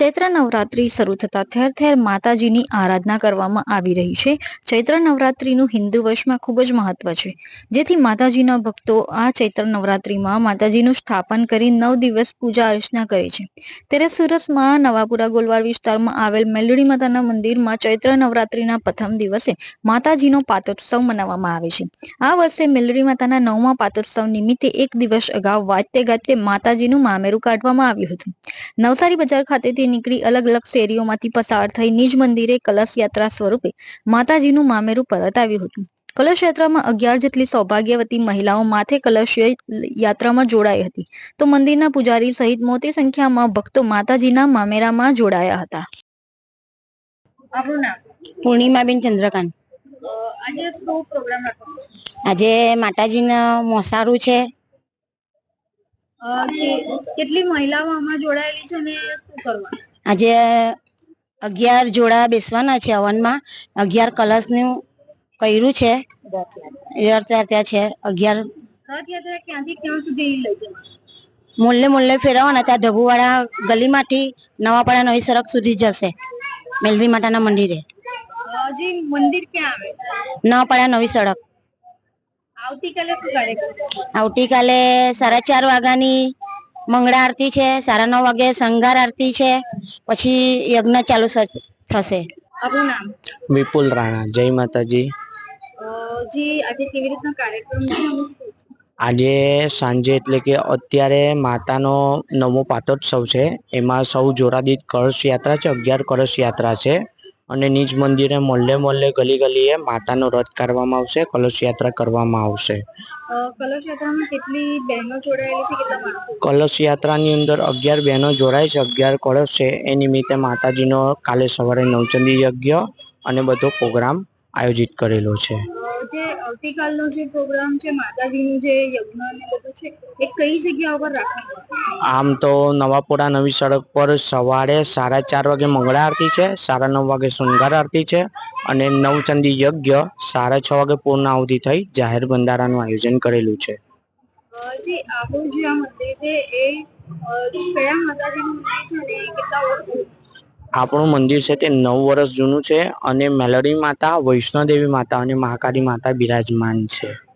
ચૈત્ર નવરાત્રી શરૂ થતા ઠેર ઠેર માતાજીની આરાધના કરવામાં આવી રહી છે. ચૈત્ર નવરાત્રીનું હિન્દુ વર્ષમાં ખૂબ જ મહત્વ છે. જેથી માતાજીના ભક્તો આ ચૈત્ર નવરાત્રીમાં માતાજીનું સ્થાપન કરી નવ દિવસ પૂજા અર્ચના કરે છે. ત્યારે સુરતમાં નવાપુરા ગોલવાર વિસ્તારમાં આવેલ મેલડી માતાના મંદિરમાં ચૈત્ર નવરાત્રીના પ્રથમ દિવસે માતાજીનો પાતોત્સવ મનાવવામાં આવે છે. આ વર્ષે મેલડી માતાના નવમા પાતોત્સવ નિમિત્તે એક દિવસ અગાઉ વાજતે ગાજતે માતાજીનું મામેરું કાઢવામાં આવ્યું હતું. નવસારી બજાર ખાતેથી નીકળી અલગ અલગ શેરીઓમાંથી પસાર થઈ નિજ મંદિરે કલશ યાત્રા સ્વરૂપે માતાજીનું મામેરું પરત આવ્યું હતું. કલશ યાત્રામાં અગિયાર જેટલી સૌભાગ્યવતી મહિલાઓ માથે કલશ યાત્રામાં જોડાઈ હતી. તો મંદિરના પૂજારી સહિત મોટી સંખ્યામાં ભક્તો માતાજીના મામેરામાં જોડાયા હતા. આપણું નામ? પૂર્ણિમાબેન ચંદ્રકાંત. આજે પ્રોગ્રામ આજે માતાજીના મોસારું છે. કેટલી મહિલાઓ આમાં જોડાયેલી છે અને શું કરવા? આજે અગિયાર જોડા બેસવાના છે હવનમાં. અગિયાર કલશનું કર્યું છે. રથયાત્રા છે. અગિયાર રથયાત્રા ક્યાંથી ક્યાં સુધી લઈ જવાનું? મુલ્લે મુલ્લે ફેરવવાના. ત્યાં ઢબુવાળા ગલીમાંથી નવાપાડા નવી સડક સુધી જશે. મેલડી માતાના મંદિરે. હજી મંદિર ક્યાં આવે? નવાપાડા નવી સડક આવતીકાલે શું કાર્યક્રમ આવતીકાલે સાડા ચાર વાગ્યાની મંગળા આરતી છે સાડા નવ વાગે સંગાર આરતી છે પછી યજ્ઞ ચાલુ થશે. આપણું નામ? વિપુલ રાણા જય માતાજી. જી આજે કેવી રીતના કાર્યક્રમ છે? આજે સાંજે એટલે કે અત્યારે માતાનો નવો પાટોત્સવ છે એમાં સૌ જોરાદિત કળશ યાત્રા છે અગિયાર કળશ યાત્રા છે. અને નિજ મંદિરે મોલ્લે મોલ્લે ગલી ગલીએ માતાનો રથ કાઢવામાં આવશે કલશ યાત્રા કરવામાં આવશે. કલશ યાત્રાની અંદર અગિયાર બહેનો જોડાય છે. અગિયાર કળશ છે. એ નિમિત્તે માતાજીનો કાલે સવારે નવચંદી યજ્ઞ અને બધો પ્રોગ્રામ આયોજિત કરેલો છે. જે આવતીકાલનો જે પ્રોગ્રામ છે માતાજીનું જે યજ્ઞ ને બધું છે એ કઈ જગ્યા ઉપર રાખવાનું આમ તો નવાપુરા નવી સડક પર સવારે સાડા ચાર વાગે મંગળા આરતી છે સાડા નવ વાગે શૃંગાર આરતી છે અને નવચંદી યજ્ઞ સાડા છ વાગે પૂર્ણ આવતી થઈ જાહેર બંધારાનું આયોજન કરેલું છે. જે આપણું જે આ મંદિર છે એ કયા માતાજીનું છે અને કેટલા વર્ષ આપણું મંદિર છે તે નવ વર્ષ જૂનું છે અને મેલડી માતા, વૈષ્ણોદેવી માતા અને મહાકાળી માતા બિરાજમાન છે.